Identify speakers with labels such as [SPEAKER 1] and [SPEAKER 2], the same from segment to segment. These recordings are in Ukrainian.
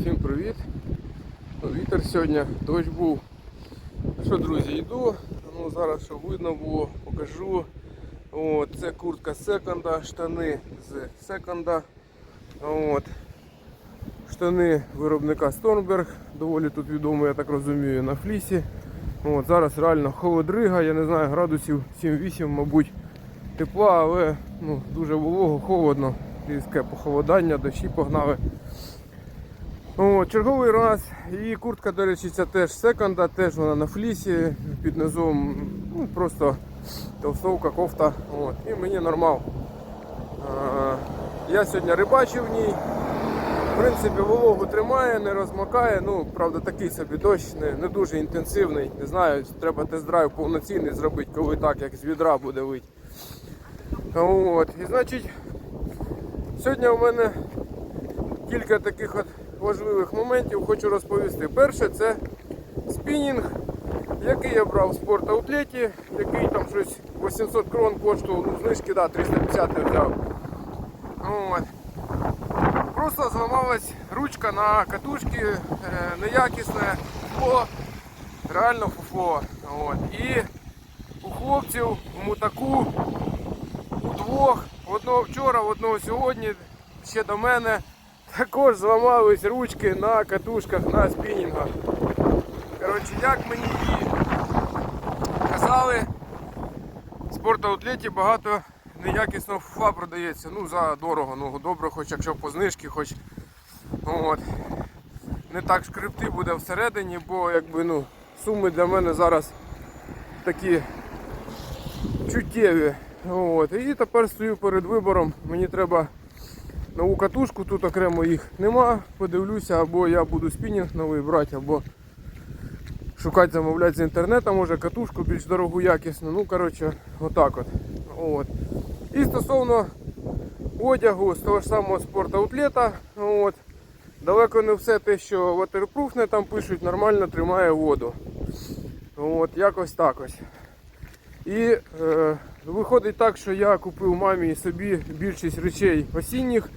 [SPEAKER 1] Всім привіт! Ну, Вітер сьогодні, дощ був. Ну що, друзі, йду. Ну, зараз що видно було, покажу. От, це куртка секонда, штани з секонда. От. Штани виробника Stormberg, доволі тут відомо, я так розумію, на флісі. От, зараз реально холодрига, я не знаю, градусів 7-8, мабуть, тепла, але ну, дуже волого, холодно, різке похолодання, дощі погнали. О, черговий раз. І куртка, до речі, ця теж секонда, теж вона на флісі, під низом ну, просто толстовка, кофта. От, і мені нормал. А, я сьогодні рибачив в ній. В принципі, вологу тримає, не розмокає. Ну, правда, такий собі дощ, не, не дуже інтенсивний. Не знаю, треба тест-драйв повноцінний зробити, коли так, як з відра буде вить. От. І значить, сьогодні у мене кілька таких от важливих моментів хочу розповісти. Перше це спінінг, який я брав в спорт-аутлеті, який там щось 800 крон коштував, ну знижки, да, 350 я взяв. От. Просто зламалась ручка на катушці, е, неякісне фуфло, реально фуфло. От. І у хлопців в мутаку у двох, одного вчора, одного сьогодні, ще до мене, також зламались ручки на катушках на спінінгах. Коротше, як мені і казали, в спортаутлеті багато неякісного фуфла продається. Ну, за дорого, ну добре, хоч якщо по знижки, хоч от. не так шкрипти буде всередині, бо якби ну, суми для мене зараз такі чуттєві. От. І тепер стою перед вибором. Мені треба нову катушку, тут окремо їх нема. Подивлюся, або я буду спінінг новий брати, або шукати, замовляти з інтернету, може катушку більш дорогу, якісну. Ну, коротше, отак от. от. І стосовно одягу з того ж самого спортаутлета, от. далеко не все те, що waterproof там пишуть, нормально тримає воду. От, якось так ось. І е, виходить так, що я купив мамі собі більшість речей осінніх,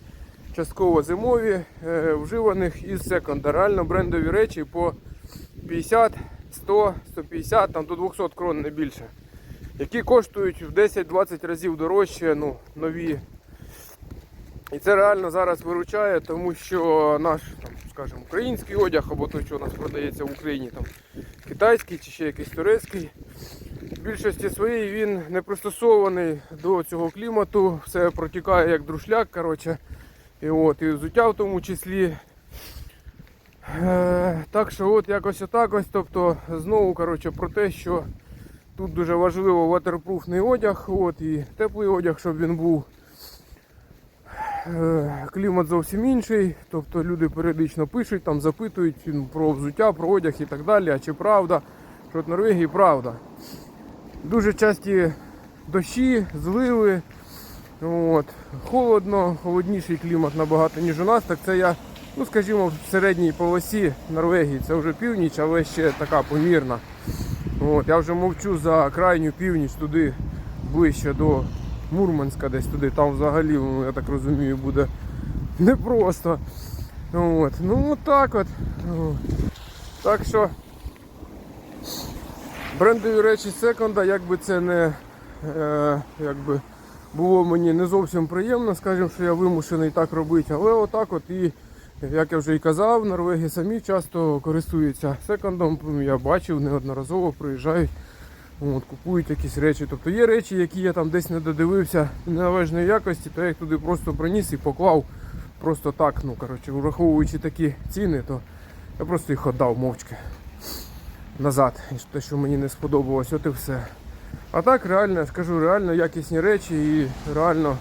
[SPEAKER 1] частково зимові, е, вживаних із секонда. Реально брендові речі по 50, 100, 150, там до 200 крон не більше. Які коштують в 10-20 разів дорожче, ну, нові. І це реально зараз виручає, тому що наш, там, скажімо, український одяг, або той, що у нас продається в Україні, там, китайський чи ще якийсь турецький. В більшості своїй він не пристосований до цього клімату, все протікає як друшляк. коротше. І от, і взуття в тому числі. Е, так що от якось отак ось. Тобто знову коротше, про те, що тут дуже важливо ватерпруфний одяг, от, і теплий одяг, щоб він був. Е, Клімат зовсім інший, тобто люди періодично пишуть, там запитують про взуття, про одяг і так далі. А чи правда, що в Норвегії правда. Дуже часті дощі, зливи. От. Холодно, холодніший клімат набагато, ніж у нас. Так це я, ну скажімо, в середній полосі Норвегії. Це вже північ, але ще така помірна. От. Я вже мовчу за крайню північ туди ближче до Мурманська, десь туди. Там взагалі, ну, я так розумію, буде непросто. От. Ну от так от. Так що брендові речі секонда, якби це не е, якби було мені не зовсім приємно, скажімо, що я вимушений так робити, але отак от і, як я вже і казав, норвеги самі часто користуються секондом. Я бачив неодноразово приїжджають, от, купують якісь речі. Тобто є речі, які я там десь не додивився неналежної якості, то я їх туди просто приніс і поклав просто так, ну коротше, враховуючи такі ціни, то я просто їх віддав мовчки назад. І те, що мені не сподобалось, от і все. А так реально, скажу, реально якісні речі і реально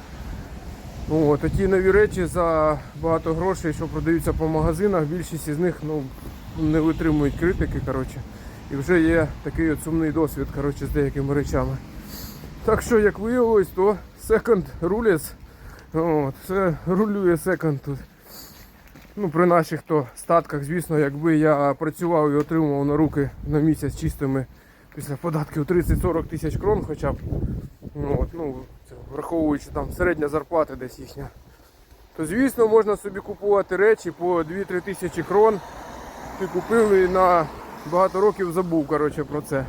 [SPEAKER 1] ну, такі нові речі за багато грошей, що продаються по магазинах, більшість із них ну, не витримують критики. коротше. І вже є такий от сумний досвід коротше, з деякими речами. Так що, як виявилось, то секонд. От, все рулює секонд тут. Ну, при наших то статках, звісно, якби я працював і отримував на руки на місяць чистими після податків 30-40 тисяч крон хоча б. Ну, от, ну, це, враховуючи там середня зарплата десь їхня, то звісно можна собі купувати речі по 2-3 тисячі крон. Ти купив і на багато років забув коротше, про це.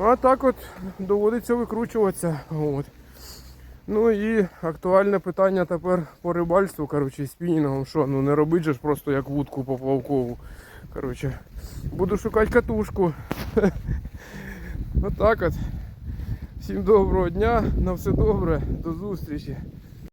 [SPEAKER 1] А так от доводиться викручуватися. От. Ну і актуальне питання тепер по рибальству, коротше, спінінгом. Що, ну не робить же ж просто як вудку поплавкову. Коротше, буду шукати катушку. Отак от. Всім доброго дня, на все добре, до зустрічі.